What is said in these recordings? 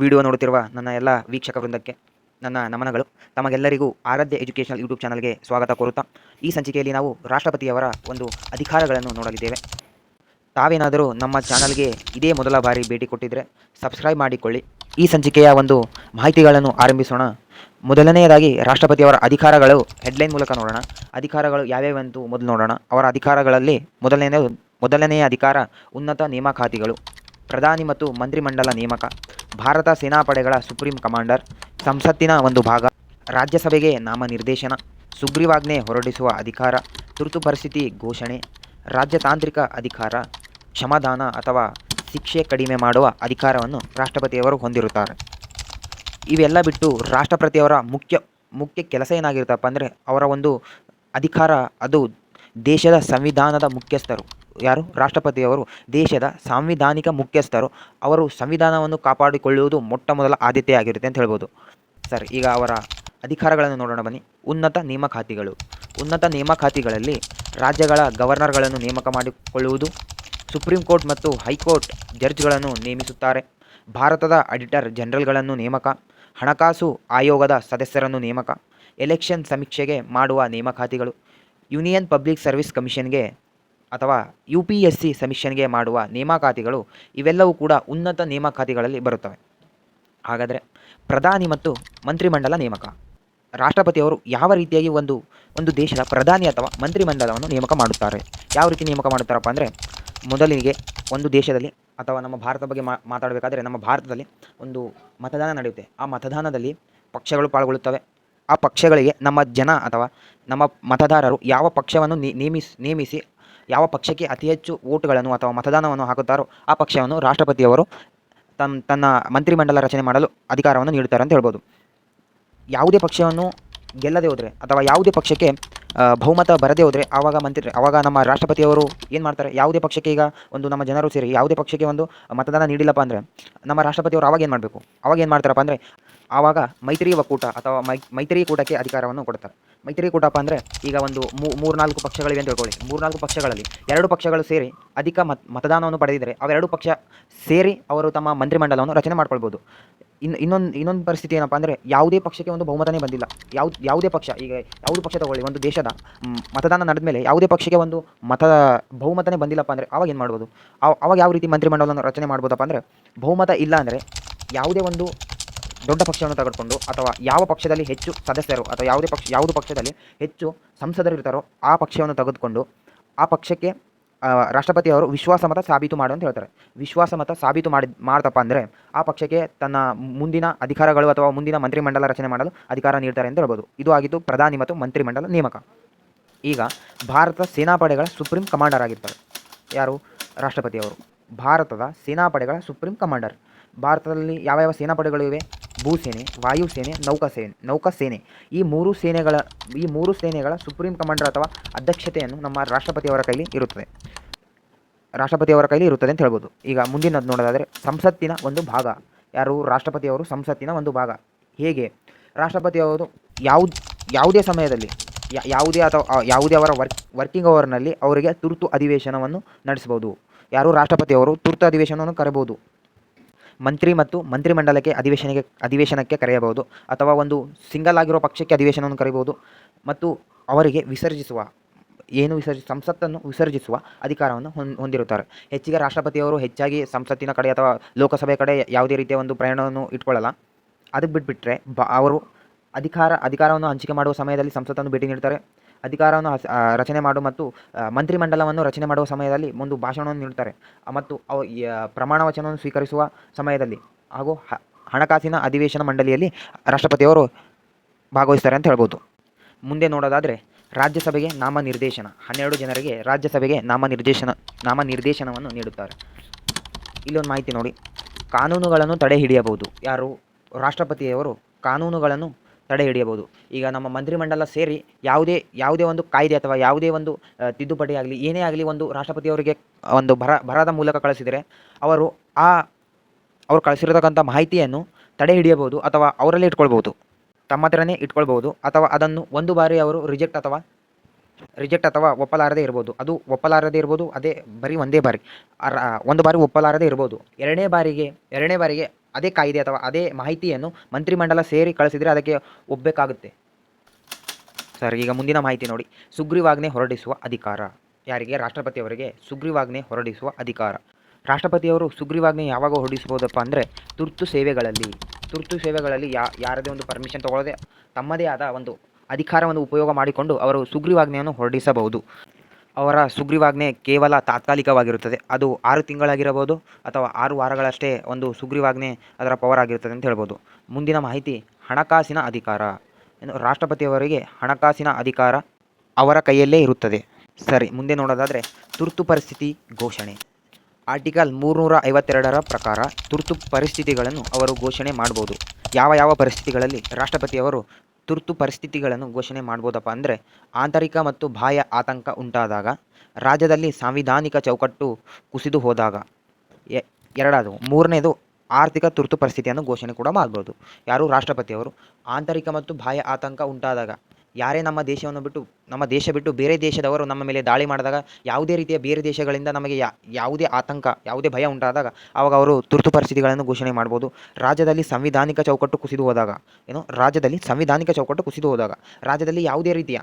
Video ನೋಡುತ್ತಿರುವ ನನ್ನ ಎಲ್ಲ ವೀಕ್ಷಕ ವೃಂದಕ್ಕೆ ನನ್ನ ನಮನಗಳು. ತಮಗೆಲ್ಲರಿಗೂ ಆರಾಧ್ಯ ಎಜುಕೇಷನಲ್ ಯೂಟ್ಯೂಬ್ ಚಾನಲ್ಗೆ ಸ್ವಾಗತ ಕೋರುತ್ತಾ, ಈ ಸಂಚಿಕೆಯಲ್ಲಿ ನಾವು ರಾಷ್ಟ್ರಪತಿಯವರ ಒಂದು ಅಧಿಕಾರಗಳನ್ನು ನೋಡಲಿದ್ದೇವೆ. ತಾವೇನಾದರೂ ನಮ್ಮ ಚಾನಲ್ಗೆ ಇದೇ ಮೊದಲ ಬಾರಿ ಭೇಟಿ ಕೊಟ್ಟಿದ್ದರೆ ಸಬ್ಸ್ಕ್ರೈಬ್ ಮಾಡಿಕೊಳ್ಳಿ. ಈ ಸಂಚಿಕೆಯ ಒಂದು ಮಾಹಿತಿಗಳನ್ನು ಆರಂಭಿಸೋಣ. ಮೊದಲನೆಯದಾಗಿ ರಾಷ್ಟ್ರಪತಿಯವರ ಅಧಿಕಾರಗಳು ಹೆಡ್ಲೈನ್ ಮೂಲಕ ನೋಡೋಣ. ಅಧಿಕಾರಗಳು ಯಾವ್ಯಾವಂತೂ ಮೊದಲು ನೋಡೋಣ. ಅವರ ಅಧಿಕಾರಗಳಲ್ಲಿ ಮೊದಲನೇ ಮೊದಲನೆಯ ಅಧಿಕಾರ ಉನ್ನತ ನೇಮಕಾತಿಗಳು. ಪ್ರಧಾನಿ ಮತ್ತು ಮಂತ್ರಿಮಂಡಲ ನೇಮಕ, ಭಾರತ ಸೇನಾಪಡೆಗಳ ಸುಪ್ರೀಂ ಕಮಾಂಡರ್, ಸಂಸತ್ತಿನ ಒಂದು ಭಾಗ, ರಾಜ್ಯಸಭೆಗೆ ನಾಮನಿರ್ದೇಶನ, ಸುಗ್ರೀವಾಜ್ಞೆ ಹೊರಡಿಸುವ ಅಧಿಕಾರ, ತುರ್ತು ಪರಿಸ್ಥಿತಿ ಘೋಷಣೆ ರಾಜ್ಯತಾಂತ್ರಿಕ ಅಧಿಕಾರ, ಕ್ಷಮಾದಾನ ಅಥವಾ ಶಿಕ್ಷೆ ಕಡಿಮೆ ಮಾಡುವ ಅಧಿಕಾರವನ್ನು ರಾಷ್ಟ್ರಪತಿಯವರು ಹೊಂದಿರುತ್ತಾರೆ. ಇವೆಲ್ಲ ಬಿಟ್ಟು ರಾಷ್ಟ್ರಪತಿಯವರ ಮುಖ್ಯ ಮುಖ್ಯ ಕೆಲಸ ಏನಾಗಿರುತ್ತಪ್ಪ ಅಂದರೆ ಅವರ ಒಂದು ಅಧಿಕಾರ, ಅದು ದೇಶದ ಸಂವಿಧಾನದ ಮುಖ್ಯಸ್ಥರು. ಯಾರು? ರಾಷ್ಟ್ರಪತಿಯವರು. ದೇಶದ ಸಾಂವಿಧಾನಿಕ ಮುಖ್ಯಸ್ಥರು. ಅವರು ಸಂವಿಧಾನವನ್ನು ಕಾಪಾಡಿಕೊಳ್ಳುವುದು ಮೊಟ್ಟ ಮೊದಲ ಆದ್ಯತೆ ಆಗಿರುತ್ತೆ ಅಂತ ಹೇಳ್ಬೋದು. ಸರ್, ಈಗ ಅವರ ಅಧಿಕಾರಗಳನ್ನು ನೋಡೋಣ ಬನ್ನಿ. ಉನ್ನತ ನೇಮಕಾತಿಗಳು. ಉನ್ನತ ನೇಮಕಾತಿಗಳಲ್ಲಿ ರಾಜ್ಯಗಳ ಗವರ್ನರ್ಗಳನ್ನು ನೇಮಕ ಮಾಡಿಕೊಳ್ಳುವುದು, ಸುಪ್ರೀಂ ಕೋರ್ಟ್ ಮತ್ತು ಹೈಕೋರ್ಟ್ ಜಡ್ಜ್ಗಳನ್ನು ನೇಮಿಸುತ್ತಾರೆ. ಭಾರತದ ಅಡಿಟರ್ ಜನರಲ್ಗಳನ್ನು ನೇಮಕ, ಹಣಕಾಸು ಆಯೋಗದ ಸದಸ್ಯರನ್ನು ನೇಮಕ, ಎಲೆಕ್ಷನ್ ಸಮೀಕ್ಷೆಗೆ ಮಾಡುವ ನೇಮಕಾತಿಗಳು. ಯೂನಿಯನ್ ಪಬ್ಲಿಕ್ ಸರ್ವಿಸ್ ಕಮಿಷನ್ಗೆ ಅಥವಾ ಯು ಪಿ ಎಸ್ ಸಿ ಸಮಿಷನ್ಗೆ ಮಾಡುವ ನೇಮಕಾತಿಗಳು ಇವೆಲ್ಲವೂ ಕೂಡ ಉನ್ನತ ನೇಮಕಾತಿಗಳಲ್ಲಿ ಬರುತ್ತವೆ. ಹಾಗಾದರೆ ಪ್ರಧಾನಿ ಮತ್ತು ಮಂತ್ರಿಮಂಡಲ ನೇಮಕ. ರಾಷ್ಟ್ರಪತಿಯವರು ಯಾವ ರೀತಿಯಾಗಿ ಒಂದು ಒಂದು ದೇಶದ ಪ್ರಧಾನಿ ಅಥವಾ ಮಂತ್ರಿಮಂಡಲವನ್ನು ನೇಮಕ ಮಾಡುತ್ತಾರೆ? ಯಾವ ರೀತಿ ನೇಮಕ ಮಾಡುತ್ತಾರಪ್ಪ ಅಂದರೆ ಮೊದಲಿಗೆ ಒಂದು ದೇಶದಲ್ಲಿ ಅಥವಾ ನಮ್ಮ ಭಾರತ ಬಗ್ಗೆ ಮಾತಾಡಬೇಕಾದರೆ ನಮ್ಮ ಭಾರತದಲ್ಲಿ ಒಂದು ಮತದಾನ ನಡೆಯುತ್ತೆ. ಆ ಮತದಾನದಲ್ಲಿ ಪಕ್ಷಗಳು ಪಾಲ್ಗೊಳ್ಳುತ್ತವೆ. ಆ ಪಕ್ಷಗಳಿಗೆ ನಮ್ಮ ಜನ ಅಥವಾ ನಮ್ಮ ಮತದಾರರು ಯಾವ ಪಕ್ಷವನ್ನು ನೇಮಿಸಿ ನೇಮಿಸಿ ಯಾವ ಪಕ್ಷಕ್ಕೆ ಅತಿ ಹೆಚ್ಚು ಓಟುಗಳನ್ನು ಅಥವಾ ಮತದಾನವನ್ನು ಹಾಕುತ್ತಾರೋ ಆ ಪಕ್ಷವನ್ನು ರಾಷ್ಟ್ರಪತಿಯವರು ತನ್ನ ತನ್ನ ಮಂತ್ರಿಮಂಡಲ ರಚನೆ ಮಾಡಲು ಅಧಿಕಾರವನ್ನು ನೀಡುತ್ತಾರೆ ಅಂತ ಹೇಳ್ಬೋದು. ಯಾವುದೇ ಪಕ್ಷವನ್ನು ಗೆಲ್ಲದೆ ಹೋದರೆ ಅಥವಾ ಯಾವುದೇ ಪಕ್ಷಕ್ಕೆ ಬಹುಮತ ಬರದೇ ಹೋದರೆ ಆವಾಗ ಮಂತ್ರಿ, ಆವಾಗ ನಮ್ಮ ರಾಷ್ಟ್ರಪತಿಯವರು ಏನು ಮಾಡ್ತಾರೆ? ಯಾವುದೇ ಪಕ್ಷಕ್ಕೆ ಈಗ ಒಂದು ನಮ್ಮ ಜನರು ಸೇರಿ ಯಾವುದೇ ಪಕ್ಷಕ್ಕೆ ಒಂದು ಮತದಾನ ನೀಡಿಲ್ಲಪ್ಪ ಅಂದರೆ ನಮ್ಮ ರಾಷ್ಟ್ರಪತಿಯವರು ಆವಾಗ ಏನು ಮಾಡಬೇಕು? ಆವಾಗ ಏನು ಮಾಡ್ತಾರಪ್ಪ ಅಂದರೆ ಆವಾಗ ಮೈತ್ರಿ ಒಕ್ಕೂಟ ಅಥವಾ ಮೈ ಮೈತ್ರಿ ಕೂಟಕ್ಕೆ ಅಧಿಕಾರವನ್ನು ಕೊಡ್ತಾರೆ ಮೈತ್ರಿ ಕೂಟಪ್ಪ ಅಂದರೆ ಈಗ ಒಂದು ಮೂರ್ನಾಲ್ಕು ಪಕ್ಷಗಳಿವೆ ಅಂತ ಹೇಳ್ಕೊಳ್ಳಿ ಮೂರ್ನಾಲ್ಕು ಪಕ್ಷಗಳಲ್ಲಿ ಎರಡು ಪಕ್ಷಗಳು ಸೇರಿ ಅಧಿಕ ಮತ್, ಮತದಾನವನ್ನು ಪಡೆದಿದ್ದರೆ ಅವೆರಡು ಪಕ್ಷ ಸೇರಿ ಅವರು ತಮ್ಮ ಮಂತ್ರಿಮಂಡಲವನ್ನು ರಚನೆ ಮಾಡ್ಕೊಳ್ಬೋದು. ಇನ್ನು ಇನ್ನೊಂದು ಇನ್ನೊಂದು ಪರಿಸ್ಥಿತಿ ಏನಪ್ಪ ಅಂದರೆ ಯಾವುದೇ ಪಕ್ಷಕ್ಕೆ ಒಂದು ಬಹುಮತನೇ ಬಂದಿಲ್ಲ. ಯಾವ, ಯಾವುದೇ ಪಕ್ಷ, ಈಗ ಯಾವುದು ಪಕ್ಷ ತಗೊಳ್ಳಿ, ಒಂದು ದೇಶದ ಮತದಾನ ನಡೆದ ಮೇಲೆ ಯಾವುದೇ ಪಕ್ಷಕ್ಕೆ ಒಂದು ಮತ ಬಹುಮತನೇ ಬಂದಿಲ್ಲಪ್ಪ ಅಂದರೆ ಆವಾಗ ಏನು ಮಾಡ್ಬೋದು? ಅವ- ಅವಾಗ ಯಾವ ರೀತಿ ಮಂತ್ರಿಮಂಡಲವನ್ನು ರಚನೆ ಮಾಡ್ಬೋದಪ್ಪ ಅಂದರೆ ಬಹುಮತ ಇಲ್ಲ ಅಂದರೆ ಯಾವುದೇ ಒಂದು ದೊಡ್ಡ ಪಕ್ಷವನ್ನು ತೆಗೆದುಕೊಂಡು ಅಥವಾ ಯಾವ ಪಕ್ಷದಲ್ಲಿ ಹೆಚ್ಚು ಸದಸ್ಯರು ಅಥವಾ ಯಾವುದೇ ಪಕ್ಷ ಯಾವುದು ಪಕ್ಷದಲ್ಲಿ ಹೆಚ್ಚು ಸಂಸದರು ಇರ್ತಾರೋ ಆ ಪಕ್ಷವನ್ನು ತೆಗೆದುಕೊಂಡು ಆ ಪಕ್ಷಕ್ಕೆ ಆ, ರಾಷ್ಟ್ರಪತಿಯವರು ವಿಶ್ವಾಸಮತ ಸಾಬೀತು ಮಾಡು ಅಂತ ಹೇಳ್ತಾರೆ. ವಿಶ್ವಾಸಮತ ಸಾಬೀತು ಮಾಡಿ ಮಾಡ್ತಪ್ಪ ಅಂದರೆ ಆ ಪಕ್ಷಕ್ಕೆ ತನ್ನ ಮುಂದಿನ ಅಧಿಕಾರಗಳು ಅಥವಾ ಮುಂದಿನ ಮಂತ್ರಿಮಂಡಲ ರಚನೆ ಮಾಡಲು ಅಧಿಕಾರ ನೀಡ್ತಾರೆ ಅಂತ ಹೇಳ್ಬೋದು. ಇದು ಆಗಿದ್ದು ಪ್ರಧಾನಿ ಮತ್ತು ಮಂತ್ರಿಮಂಡಲ ನೇಮಕ. ಈಗ ಭಾರತ ಸೇನಾಪಡೆಗಳ ಸುಪ್ರೀಂ ಕಮಾಂಡರ್ ಆಗಿರ್ತಾರೆ. ಯಾರು? ರಾಷ್ಟ್ರಪತಿಯವರು ಭಾರತದ ಸೇನಾಪಡೆಗಳ ಸುಪ್ರೀಂ ಕಮಾಂಡರ್. ಭಾರತದಲ್ಲಿ ಯಾವ ಯಾವ ಸೇನಾಪಡೆಗಳು ಇವೆ? ಭೂಸೇನೆ ವಾಯುಸೇನೆ ನೌಕಾಸೇನೆ ನೌಕಾಸೇನೆ ಈ ಮೂರು ಸೇನೆಗಳ, ಈ ಮೂರು ಸೇನೆಗಳ ಸುಪ್ರೀಂ ಕಮಾಂಡರ್ ಅಥವಾ ಅಧ್ಯಕ್ಷತೆಯನ್ನು ನಮ್ಮ ರಾಷ್ಟ್ರಪತಿಯವರ ಕೈಲಿ ಇರುತ್ತದೆ. ರಾಷ್ಟ್ರಪತಿಯವರ ಕೈಲಿ ಇರುತ್ತದೆ ಅಂತ ಹೇಳ್ಬೋದು. ಈಗ ಮುಂದಿನದು ನೋಡೋದಾದರೆ ಸಂಸತ್ತಿನ ಒಂದು ಭಾಗ. ಯಾರು? ರಾಷ್ಟ್ರಪತಿಯವರು ಸಂಸತ್ತಿನ ಒಂದು ಭಾಗ. ಹೇಗೆ? ರಾಷ್ಟ್ರಪತಿಯವರು ಯಾವ್ದು, ಯಾವುದೇ ಸಮಯದಲ್ಲಿ ಯಾವುದೇ ಅಥವಾ ಯಾವುದೇ ಅವರ ವರ್ಕ್, ವರ್ಕಿಂಗ್ ಅವರ್ನಲ್ಲಿ ಅವರಿಗೆ ತುರ್ತು ಅಧಿವೇಶನವನ್ನು ನಡೆಸ್ಬೋದು ಯಾರು? ರಾಷ್ಟ್ರಪತಿಯವರು ತುರ್ತು ಅಧಿವೇಶನವನ್ನು ಕರೆಯಬಹುದು. ಮಂತ್ರಿ ಮತ್ತು ಮಂತ್ರಿಮಂಡಲಕ್ಕೆ ಅಧಿವೇಶನಕ್ಕೆ ಅಧಿವೇಶನಕ್ಕೆ ಕರೆಯಬಹುದು ಅಥವಾ ಒಂದು ಸಿಂಗಲ್ ಆಗಿರೋ ಪಕ್ಷಕ್ಕೆ ಅಧಿವೇಶನವನ್ನು ಕರೆಯಬಹುದು ಮತ್ತು ಅವರಿಗೆ ವಿಸರ್ಜಿಸುವ, ಏನು ವಿಸರ್ಜಿ, ಸಂಸತ್ತನ್ನು ವಿಸರ್ಜಿಸುವ ಅಧಿಕಾರವನ್ನು ಹೊಂದ್ ಹೊಂದಿರುತ್ತಾರೆ. ಹೆಚ್ಚಿಗೆ ರಾಷ್ಟ್ರಪತಿಯವರು ಹೆಚ್ಚಾಗಿ ಸಂಸತ್ತಿನ ಕಡೆ ಅಥವಾ ಲೋಕಸಭೆ ಕಡೆ ಯಾವುದೇ ರೀತಿಯ ಒಂದು ಪ್ರಯಾಣವನ್ನು ಇಟ್ಕೊಳ್ಳಲ್ಲ. ಅದಕ್ಕೆ ಬಿಟ್ಬಿಟ್ರೆ ಬ, ಅವರು ಅಧಿಕಾರ, ಅಧಿಕಾರವನ್ನು ಹಂಚಿಕೆ ಮಾಡುವ ಸಮಯದಲ್ಲಿ ಸಂಸತ್ತನ್ನು ಭೇಟಿ ನೀಡ್ತಾರೆ. ಅಧಿಕಾರವನ್ನು ರಚನೆ ಮಾಡು ಮತ್ತು ಮಂತ್ರಿಮಂಡಲವನ್ನು ರಚನೆ ಮಾಡುವ ಸಮಯದಲ್ಲಿ ಒಂದು ಭಾಷಣವನ್ನು ನೀಡುತ್ತಾರೆ. ಮತ್ತು ಅವ ಪ್ರಮಾಣ ವಚನವನ್ನು ಸ್ವೀಕರಿಸುವ ಸಮಯದಲ್ಲಿ ಹಾಗೂ ಹಣಕಾಸಿನ ಅಧಿವೇಶನ ಮಂಡಳಿಯಲ್ಲಿ ರಾಷ್ಟ್ರಪತಿಯವರು ಭಾಗವಹಿಸ್ತಾರೆ ಅಂತ ಹೇಳ್ಬೋದು. ಮುಂದೆ ನೋಡೋದಾದರೆ, ರಾಜ್ಯಸಭೆಗೆ ನಾಮ ನಿರ್ದೇಶನ ಹನ್ನೆರಡು ಜನರಿಗೆ ರಾಜ್ಯಸಭೆಗೆ ನಾಮ ನಿರ್ದೇಶನ ನಾಮ ನಿರ್ದೇಶನವನ್ನು ನೀಡುತ್ತಾರೆ. ಇಲ್ಲೊಂದು ಮಾಹಿತಿ ನೋಡಿ, ಕಾನೂನುಗಳನ್ನು ತಡೆ ಹಿಡಿಯಬಹುದು ಯಾರು? ರಾಷ್ಟ್ರಪತಿಯವರು ಕಾನೂನುಗಳನ್ನು ತಡೆ ಹಿಡಿಯಬಹುದು. ಈಗ ನಮ್ಮ ಮಂತ್ರಿಮಂಡಲ ಸೇರಿ ಯಾವುದೇ ಯಾವುದೇ ಒಂದು ಕಾಯ್ದೆ ಅಥವಾ ಯಾವುದೇ ಒಂದು ತಿದ್ದುಪಡಿ ಆಗಲಿ, ಏನೇ ಆಗಲಿ ಒಂದು ರಾಷ್ಟ್ರಪತಿಯವರಿಗೆ ಒಂದು ಬರ ಬರದ ಮೂಲಕ ಕಳಿಸಿದರೆ ಅವರು ಆ, ಅವರು ಕಳಿಸಿರತಕ್ಕಂಥ ಮಾಹಿತಿಯನ್ನು ತಡೆ ಹಿಡಿಯಬಹುದು ಅಥವಾ ಅವರಲ್ಲೇ ಇಟ್ಕೊಳ್ಬೋದು ತಮ್ಮ ಹತ್ರನೇ ಇಟ್ಕೊಳ್ಬೋದು ಅಥವಾ ಅದನ್ನು ಒಂದು ಬಾರಿ ಅವರು ರಿಜೆಕ್ಟ್ ಅಥವಾ ರಿಜೆಕ್ಟ್ ಅಥವಾ ಒಪ್ಪಲಾರದೆ ಇರ್ಬೋದು. ಅದು ಒಪ್ಪಲಾರದೆ ಇರ್ಬೋದು, ಅದೇ ಬರೀ ಒಂದೇ ಬಾರಿ. ಒಂದು ಬಾರಿ ಒಪ್ಪಲಾರದೆ ಇರ್ಬೋದು. ಎರಡನೇ ಬಾರಿಗೆ ಎರಡನೇ ಬಾರಿಗೆ ಅದೇ ಕಾಯ್ದೆ ಅಥವಾ ಅದೇ ಮಾಹಿತಿಯನ್ನು ಮಂತ್ರಿಮಂಡಲ ಸೇರಿ ಕಳಿಸಿದರೆ ಅದಕ್ಕೆ ಒಪ್ಪಬೇಕಾಗುತ್ತೆ ಸರ್, ಈಗ ಮುಂದಿನ ಮಾಹಿತಿ ನೋಡಿ. ಸುಗ್ರೀವಾಜ್ಞೆ ಹೊರಡಿಸುವ ಅಧಿಕಾರ. ಯಾರಿಗೆ? ರಾಷ್ಟ್ರಪತಿಯವರಿಗೆ ಸುಗ್ರೀವಾಜ್ಞೆ ಹೊರಡಿಸುವ ಅಧಿಕಾರ. ರಾಷ್ಟ್ರಪತಿಯವರು ಸುಗ್ರೀವಾಜ್ಞೆ ಯಾವಾಗ ಹೊರಡಿಸ್ಬೋದಪ್ಪ ಅಂದರೆ ತುರ್ತು ಸೇವೆಗಳಲ್ಲಿ. ತುರ್ತು ಸೇವೆಗಳಲ್ಲಿ ಯಾ, ಯಾರದೇ ಒಂದು ಪರ್ಮಿಷನ್ ತಗೊಳ್ಳದೆ ತಮ್ಮದೇ ಆದ ಒಂದು ಅಧಿಕಾರವನ್ನು ಉಪಯೋಗ ಮಾಡಿಕೊಂಡು ಅವರು ಸುಗ್ರೀವಾಜ್ಞೆಯನ್ನು ಹೊರಡಿಸಬಹುದು. ಅವರ ಸುಗ್ರೀವಾಜ್ಞೆ ಕೇವಲ ತಾತ್ಕಾಲಿಕವಾಗಿರುತ್ತದೆ. ಅದು ಆರು ತಿಂಗಳಾಗಿರಬಹುದು ಅಥವಾ ಆರು ವಾರಗಳಷ್ಟೇ ಒಂದು ಸುಗ್ರೀವಾಜ್ಞೆ ಅದರ ಪವರ್ ಆಗಿರುತ್ತದೆ ಅಂತ ಹೇಳ್ಬೋದು. ಮುಂದಿನ ಮಾಹಿತಿ, ಹಣಕಾಸಿನ ಅಧಿಕಾರ. ಏನು ರಾಷ್ಟ್ರಪತಿಯವರಿಗೆ ಹಣಕಾಸಿನ ಅಧಿಕಾರ ಅವರ ಕೈಯಲ್ಲೇ ಇರುತ್ತದೆ. ಸರಿ, ಮುಂದೆ ನೋಡೋದಾದರೆ ತುರ್ತು ಪರಿಸ್ಥಿತಿ ಘೋಷಣೆ. ಆರ್ಟಿಕಲ್ ಮೂರುನೂರ ಐವತ್ತೆರಡರ ಪ್ರಕಾರ ತುರ್ತು ಪರಿಸ್ಥಿತಿಗಳನ್ನು ಅವರು ಘೋಷಣೆ ಮಾಡ್ಬೋದು. ಯಾವ ಯಾವ ಪರಿಸ್ಥಿತಿಗಳಲ್ಲಿ ರಾಷ್ಟ್ರಪತಿಯವರು ತುರ್ತು ಪರಿಸ್ಥಿತಿಗಳನ್ನು ಘೋಷಣೆ ಮಾಡ್ಬೋದಪ್ಪ ಅಂದರೆ ಆಂತರಿಕ ಮತ್ತು ಬಾಹ್ಯ ಆತಂಕ ಉಂಟಾದಾಗ, ರಾಜ್ಯದಲ್ಲಿ ಸಾಂವಿಧಾನಿಕ ಚೌಕಟ್ಟು ಕುಸಿದು ಹೋದಾಗ. ಎ- ಮೂರನೇದು, ಆರ್ಥಿಕ ತುರ್ತು ಪರಿಸ್ಥಿತಿಯನ್ನು ಘೋಷಣೆ ಕೂಡ ಮಾಡ್ಬೋದು. ಯಾರು? ರಾಷ್ಟ್ರಪತಿಯವರು. ಆಂತರಿಕ ಮತ್ತು ಬಾಹ್ಯ ಆತಂಕ ಉಂಟಾದಾಗ ಯಾರೇ ನಮ್ಮ ದೇಶವನ್ನು ಬಿಟ್ಟು, ನಮ್ಮ ದೇಶ ಬಿಟ್ಟು ಬೇರೆ ದೇಶದವರು ನಮ್ಮ ಮೇಲೆ ದಾಳಿ ಮಾಡಿದಾಗ ಯಾವುದೇ ರೀತಿಯ ಬೇರೆ ದೇಶಗಳಿಂದ ನಮಗೆ ಯಾವುದೇ ಆತಂಕ, ಯಾವುದೇ ಭಯ ಉಂಟಾದಾಗ ಆವಾಗ ಅವರು ತುರ್ತು ಪರಿಸ್ಥಿತಿಗಳನ್ನು ಘೋಷಣೆ ಮಾಡ್ಬೋದು. ರಾಜ್ಯದಲ್ಲಿ ಸಂವಿಧಾನಿಕ ಚೌಕಟ್ಟು ಕುಸಿದು ಹೋದಾಗ, ಏನು, ರಾಜ್ಯದಲ್ಲಿ ಸಂವಿಧಾನಿಕ ಚೌಕಟ್ಟು ಕುಸಿದು ಹೋದಾಗ, ರಾಜ್ಯದಲ್ಲಿ ಯಾವುದೇ ರೀತಿಯ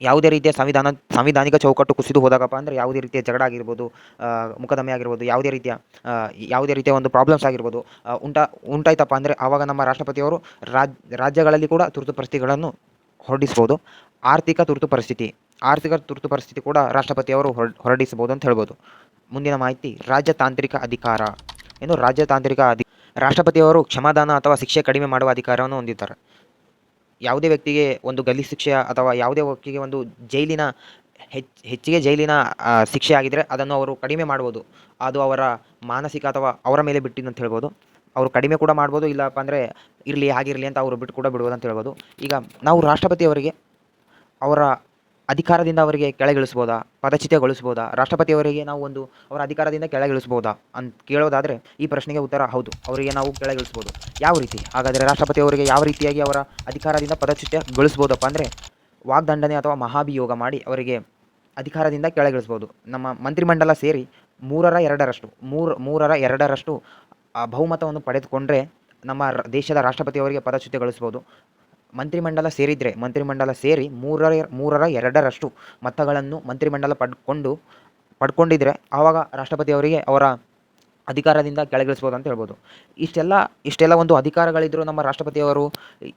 ಯಾವುದೇ ರೀತಿಯ ಸಂವಿಧಾನ, ಸಂವಿಧಾನಿಕ ಚೌಕಟ್ಟು ಕುಸಿದು ಹೋದಾಗಪ್ಪ ಅಂದರೆ ಯಾವುದೇ ರೀತಿಯ ಜಗಳ ಆಗಿರ್ಬೋದು ಮುಖದಮೆ ಆಗಿರ್ಬೋದು, ಯಾವುದೇ ರೀತಿಯ ಯಾವುದೇ ರೀತಿಯ ಒಂದು ಪ್ರಾಬ್ಲಮ್ಸ್ ಆಗಿರ್ಬೋದು ಉಂಟಾ, ಉಂಟಾಯ್ತಪ್ಪ ಅಂದರೆ ಆವಾಗ ನಮ್ಮ ರಾಷ್ಟ್ರಪತಿಯವರು ರಾಜ್, ರಾಜ್ಯಗಳಲ್ಲಿ ಕೂಡ ತುರ್ತು ಪರಿಸ್ಥಿತಿಗಳನ್ನು ಹೊರಡಿಸ್ಬೋದು ಆರ್ಥಿಕ ತುರ್ತು ಪರಿಸ್ಥಿತಿ, ಆರ್ಥಿಕ ತುರ್ತು ಪರಿಸ್ಥಿತಿ ಕೂಡ ರಾಷ್ಟ್ರಪತಿಯವರು ಹೊರ, ಹೊರಡಿಸಬಹುದು ಅಂತ ಹೇಳ್ಬೋದು. ಮುಂದಿನ ಮಾಹಿತಿ ರಾಜತಾಂತ್ರಿಕ ಅಧಿಕಾರ. ಏನು ರಾಜತಾಂತ್ರಿಕ ಅಧಿ ರಾಷ್ಟ್ರಪತಿಯವರು ಕ್ಷಮಾದಾನ ಅಥವಾ ಶಿಕ್ಷೆ ಕಡಿಮೆ ಮಾಡುವ ಅಧಿಕಾರವನ್ನು ಹೊಂದಿದ್ದಾರೆ. ಯಾವುದೇ ವ್ಯಕ್ತಿಗೆ ಒಂದು ಗಲ್ಲಿ ಶಿಕ್ಷೆ ಅಥವಾ ಯಾವುದೇ ವ್ಯಕ್ತಿಗೆ ಒಂದು ಜೈಲಿನ ಹೆಚ್ಚು ಹೆಚ್ಚಿಗೆ ಜೈಲಿನ ಶಿಕ್ಷೆ ಆಗಿದ್ದರೆ ಅದನ್ನು ಅವರು ಕಡಿಮೆ ಮಾಡ್ಬೋದು. ಅದು ಅವರ ಮಾನಸಿಕ ಅಥವಾ ಅವರ ಮೇಲೆ ಬಿಟ್ಟಿದ್ದು ಅಂತ ಹೇಳ್ಬೋದು. ಅವರು ಕಡಿಮೆ ಕೂಡ ಮಾಡ್ಬೋದು, ಇಲ್ಲಪ್ಪ ಅಂದರೆ ಇರಲಿ ಹಾಗಿರಲಿ ಅಂತ ಅವರು ಬಿಟ್ಟು ಕೂಡ ಬಿಡ್ಬೋದು ಅಂತ ಹೇಳ್ಬೋದು. ಈಗ ನಾವು ರಾಷ್ಟ್ರಪತಿ ಅವರಿಗೆ ಅವರ ಅಧಿಕಾರದಿಂದ ಅವರಿಗೆ ಕೆಳಗಿಳಿಸ್ಬೋದಾ? ಪದಚ್ಯುತಗೊಳಿಸ್ಬೋದಾ? ರಾಷ್ಟ್ರಪತಿಯವರಿಗೆ ನಾವು ಒಂದು ಅವರ ಅಧಿಕಾರದಿಂದ ಕೆಳಗಿಳಿಸ್ಬೋದಾ ಅಂತ ಕೇಳೋದಾದರೆ ಈ ಪ್ರಶ್ನೆಗೆ ಉತ್ತರ ಹೌದು, ಅವರಿಗೆ ನಾವು ಕೆಳಗಿಳಿಸ್ಬೋದು. ಯಾವ ರೀತಿ? ಹಾಗಾದರೆ ರಾಷ್ಟ್ರಪತಿ ಅವರಿಗೆ ಯಾವ ರೀತಿಯಾಗಿ ಅವರ ಅಧಿಕಾರದಿಂದ ಪದಚ್ಯುತಗೊಳಿಸ್ಬೋದಪ್ಪ ಅಂದರೆ ವಾಗ್ದಂಡನೆ ಅಥವಾ ಮಹಾಭಿಯೋಗ ಮಾಡಿ ಅವರಿಗೆ ಅಧಿಕಾರದಿಂದ ಕೆಳಗಿಳಿಸ್ಬೋದು. ನಮ್ಮ ಮಂತ್ರಿಮಂಡಲ ಸೇರಿ ಮೂರರ ಎರಡರಷ್ಟು, ಮೂರು, ಮೂರರ ಎರಡರಷ್ಟು ಆ, ಬಹುಮತವನ್ನು ಪಡೆದುಕೊಂಡ್ರೆ ನಮ್ಮ ದೇಶದ ರಾಷ್ಟ್ರಪತಿಯವರಿಗೆ ಪದಚ್ಯುತಗೊಳಿಸ್ಬೋದು ಮಂತ್ರಿಮಂಡಲ ಸೇರಿದರೆ ಮಂತ್ರಿಮಂಡಲ ಸೇರಿ ಮೂರರ ಮೂರರ ಎರಡರಷ್ಟು ಮತಗಳನ್ನು ಮಂತ್ರಿಮಂಡಲ ಪಡ್ಕೊಂಡು ಪಡ್ಕೊಂಡಿದ್ರೆ ಆವಾಗ ರಾಷ್ಟ್ರಪತಿಯವರಿಗೆ ಅವರ ಅಧಿಕಾರದಿಂದ ಕೆಳಗಿಳಿಸ್ಬೋದು ಅಂತ ಹೇಳ್ಬೋದು. ಇಷ್ಟೆಲ್ಲ ಇಷ್ಟೆಲ್ಲ ಒಂದು ಅಧಿಕಾರಗಳಿದ್ದರೂ ನಮ್ಮ ರಾಷ್ಟ್ರಪತಿಯವರು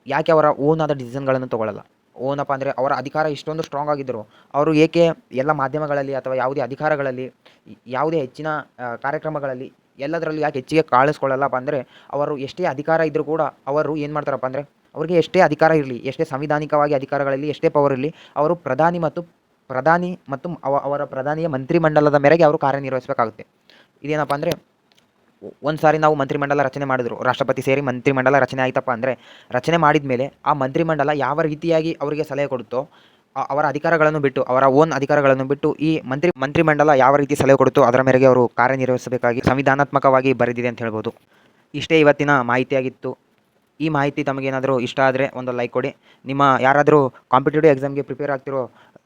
ಯಾಕೆ ಅವರ ಓನ್ ಆದ ಡಿಸಿಷನ್ಗಳನ್ನು ತೊಗೊಳ್ಳಲ್ಲ ಓನಪ್ಪ ಅಂದರೆ ಅವರ ಅಧಿಕಾರ ಇಷ್ಟೊಂದು ಸ್ಟ್ರಾಂಗ್ ಆಗಿದ್ದರು ಅವರು ಏಕೆ ಎಲ್ಲ ಮಾಧ್ಯಮಗಳಲ್ಲಿ ಅಥವಾ ಯಾವುದೇ ಅಧಿಕಾರಗಳಲ್ಲಿ ಯಾವುದೇ ಹೆಚ್ಚಿನ ಕಾರ್ಯಕ್ರಮಗಳಲ್ಲಿ ಎಲ್ಲದರಲ್ಲಿ ಯಾಕೆ ಹೆಚ್ಚಿಗೆ ಕಾಳಿಸ್ಕೊಳ್ಳಲ್ಲಪ್ಪ ಅಂದರೆ ಅವರು ಎಷ್ಟೇ ಅಧಿಕಾರ ಇದ್ದರೂ ಕೂಡ ಅವರು ಏನು ಮಾಡ್ತಾರಪ್ಪ ಅಂದರೆ ಅವರಿಗೆ ಎಷ್ಟೇ ಅಧಿಕಾರ ಇರಲಿ, ಎಷ್ಟೇ ಸಂವಿಧಾನಿಕವಾಗಿ ಅಧಿಕಾರಗಳಲ್ಲಿ ಎಷ್ಟೇ ಪವರ್ ಇರಲಿ, ಅವರು ಪ್ರಧಾನಿ ಮತ್ತು ಪ್ರಧಾನಿ ಮತ್ತು ಅವ, ಅವರ ಪ್ರಧಾನಿಯ ಮಂತ್ರಿಮಂಡಲದ ಮೇರೆಗೆ ಅವರು ಕಾರ್ಯನಿರ್ವಹಿಸಬೇಕಾಗುತ್ತೆ. ಇದೇನಪ್ಪ ಅಂದರೆ ಒಂದು ಸಾರಿ ನಾವು ಮಂತ್ರಿಮಂಡಲ ರಚನೆ ಮಾಡಿದ್ರು, ರಾಷ್ಟ್ರಪತಿ ಸೇರಿ ಮಂತ್ರಿಮಂಡಲ ರಚನೆ ಆಯ್ತಪ್ಪ ಅಂದರೆ ರಚನೆ ಮಾಡಿದ ಮೇಲೆ ಆ ಮಂತ್ರಿಮಂಡಲ ಯಾವ ರೀತಿಯಾಗಿ ಅವರಿಗೆ ಸಲಹೆ ಕೊಡುತ್ತೋ ಅವರ ಅಧಿಕಾರಗಳನ್ನು ಬಿಟ್ಟು, ಅವರ ಓನ್ ಅಧಿಕಾರಗಳನ್ನು ಬಿಟ್ಟು ಈ ಮಂತ್ರಿ, ಮಂತ್ರಿಮಂಡಲ ಯಾವ ರೀತಿ ಸಲಹೆ ಕೊಡುತ್ತೋ ಅದರ ಮೇರೆಗೆ ಅವರು ಕಾರ್ಯನಿರ್ವಹಿಸಬೇಕಾಗಿ ಸಂವಿಧಾನಾತ್ಮಕವಾಗಿ ಬರೆದಿದೆ ಅಂತ ಹೇಳ್ಬೋದು. ಇಷ್ಟೇ ಇವತ್ತಿನ ಮಾಹಿತಿಯಾಗಿತ್ತು. ಈ ಮಾಹಿತಿ ತಮಗೇನಾದರೂ ಇಷ್ಟ ಆದರೆ ಒಂದು ಲೈಕ್ ಕೊಡಿ. ನಿಮ್ಮ ಯಾರಾದರೂ ಕಾಂಪಿಟೇಟಿವ್ ಎಕ್ಸಾಮ್ಗೆ ಪ್ರಿಪೇರ್ ಆಗ್ತಿರೋ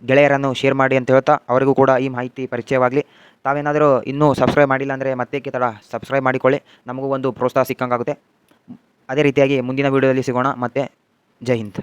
ಗೆಳೆಯರನ್ನು ಶೇರ್ ಮಾಡಿ ಅಂತ ಹೇಳ್ತಾ ಅವರಿಗೂ ಕೂಡ ಈ ಮಾಹಿತಿ ಪರಿಚಯವಾಗಲಿ. ತಾವೇನಾದರೂ ಇನ್ನೂ ಸಬ್ಸ್ಕ್ರೈಬ್ ಮಾಡಿಲ್ಲ ಅಂದರೆ ಮತ್ತೆ ತಡ ಸಬ್ಸ್ಕ್ರೈಬ್ ಮಾಡಿಕೊಳ್ಳಿ. ನಮಗೂ ಒಂದು ಪ್ರೋತ್ಸಾಹ ಸಿಕ್ಕಂಗಾಗುತ್ತೆ. ಅದೇ ರೀತಿಯಾಗಿ ಮುಂದಿನ ವೀಡಿಯೋದಲ್ಲಿ ಸಿಗೋಣ. ಮತ್ತು ಜೈ ಹಿಂದ್.